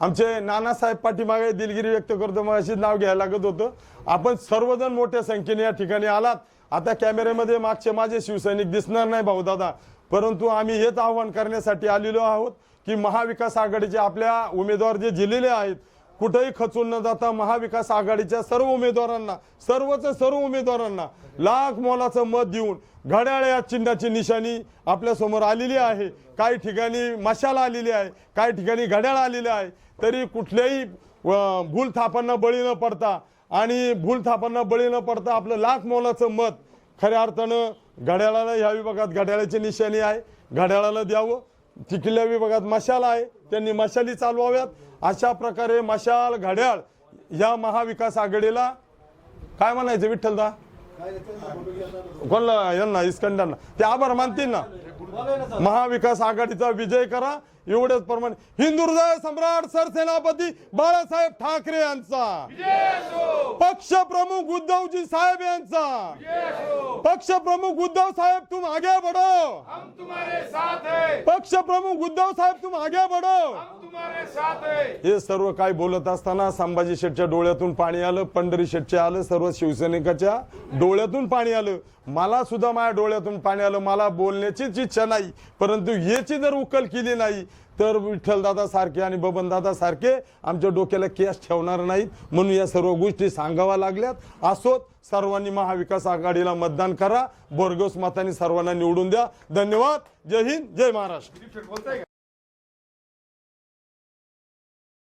आमचे नानासाहेब पाठीमागे दिलगिरी व्यक्त करतो मग अशीच नाव घ्यायला लागत होतं. आपण सर्वजण मोठ्या संख्येने या ठिकाणी आलात. आता कॅमेऱ्यामध्ये मागचे माझे शिवसैनिक दिसणार नाही भाऊ दादा. परंतु आम्ही हेच आव्हान करण्यासाठी आलेलो आहोत की महाविकास आघाडीचे आपल्या उमेदवार जे दिलेले आहेत कुठेही खचून न जाता महाविकास आघाडीच्या सर्व उमेदवारांना सर्वच सर्व उमेदवारांना लाख मोलाचं मत देऊन घड्याळ या चिन्हाची निशाणी आपल्यासमोर आलेली आहे. काही ठिकाणी मशाल आलेली आहे काही ठिकाणी घड्याळ आलेले आहे. तरी कुठल्याही भूल थापांना बळी न पडता आणि भूल थापांना बळी न पडता आपलं लाख मोलाचं मत खऱ्या अर्थानं घड्याळाला ह्या विभागात घड्याळाची निशाणी आहे. घड्याळाला द्यावं. चिखल्या विभागात मशाल आहे. त्यांनी मशाली चालवाव्यात. अशा प्रकारे मशाल घड्याळ या महाविकास आघाडीला काय म्हणायचं विठ्ठलदा? कोणला यांना इस्कंडांना ते आभार मानतील ना. महाविकास आघाडीचा विजय करा एवढेच प्रमाणे. हिंदू हृदय सम्राट सरसेनापती बाळासाहेब ठाकरे यांचा. पक्ष प्रमुख उद्धवजी साहेब यांचा. पक्ष प्रमुख उद्धव साहेब तुम आगे बढ़ो. हम तुम्हारे साथ पक्ष प्रमुख उद्धव साहेब तुम आगे बढ़ो. हम तुम्हारे साथ हे सर्व काय बोलत असताना संभाजी शेठच्या डोळ्यातून पाणी आलं पंढरी शेठच्या आलं सर्व शिवसैनिकाच्या डोळ्यातून पाणी आलं. मला सुद्धा माझ्या डोळ्यातून पाणी आलं मला बोलण्याचीच इच्छा नाही परंतु याची जर उकल केली नाही तर विठ्ठलदादा सारखे आणि बबनदादा सारखे आमच्या डोक्याला केस ठेवणार नाहीत. म्हणून या सर्व गोष्टी सांगाव्या लागल्यात. असोत सर्वांनी महाविकास आघाडीला मतदान करा. बोरगोस मतांनी सर्वांना निवडून द्या. धन्यवाद. जय हिंद. जय महाराष्ट्र.